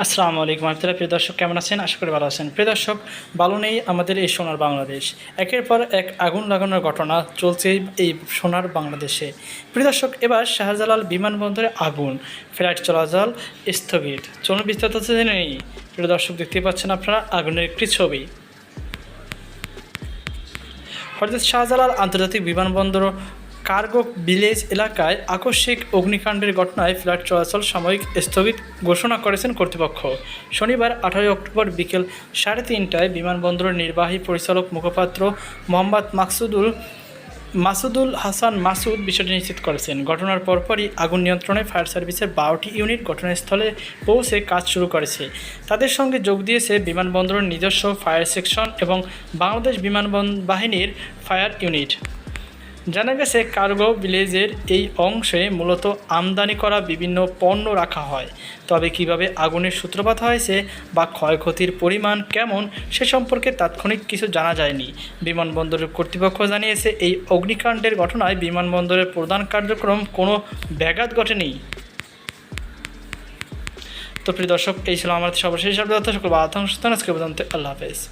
আসসালামু আলাইকুম আহমতুল্লাহ প্রিয় দর্শক, কেমন আছেন? আশা করি ভালো আছেন। প্রিয় দর্শক, ভালো নেই আমাদের এই সোনার বাংলাদেশ। একের পর এক আগুন লাগানোর ঘটনা চলছে এই সোনার বাংলাদেশে। প্রিয় দর্শক, এবার শাহজালাল বিমানবন্দরে আগুন। ফ্লাইট চলাচল স্থগিত। চলুন বিস্তারিত জেনে নেই। প্রিয় দর্শক, দেখতে পাচ্ছেন আপনারা আগুনের একটি ছবি। হরজত শাহজালাল আন্তর্জাতিক বিমানবন্দর কার্গো ভিলেজ এলাকায় আকস্মিক অগ্নিকাণ্ডের ঘটনায় ফ্ল্যাট চলাচল সাময়িক স্থগিত ঘোষণা করেছেন কর্তৃপক্ষ। শনিবার আঠারোই অক্টোবর বিকেল সাড়ে তিনটায় বিমানবন্দরের নির্বাহী পরিচালক, মুখপাত্র মোহাম্মদ মাকসুদুল মাসুদুল হাসান মাসুদ বিষয়টি নিশ্চিত করেছেন। ঘটনার পরপরই আগুন নিয়ন্ত্রণে ফায়ার সার্ভিসের বারোটি ইউনিট ঘটনাস্থলে পৌঁছে কাজ শুরু করেছে। তাদের সঙ্গে যোগ দিয়েছে বিমানবন্দরের নিজস্ব ফায়ার সেকশন এবং বাংলাদেশ বিমানবন বাহিনীর ফায়ার ইউনিট। জানা গেছে, কার্গো ভিলেজের এই অংশে মূলত আমদানি করা বিভিন্ন পণ্য রাখা হয়। তবে কীভাবে আগুনের সূত্রপাত হয়েছে বা ক্ষয়ক্ষতির পরিমাণ কেমন, সে সম্পর্কে তাৎক্ষণিক কিছু জানা যায়নি। বিমানবন্দরের কর্তৃপক্ষ জানিয়েছে, এই অগ্নিকাণ্ডের ঘটনায় বিমানবন্দরের প্রধান কার্যক্রম কোনো ব্যাঘাত ঘটেনি। তো প্রিয় দর্শক, এই ছিল আমার সর্বশেষ আপডেট। সকল আজকে পর্যন্ত। আল্লাহ হাফেজ।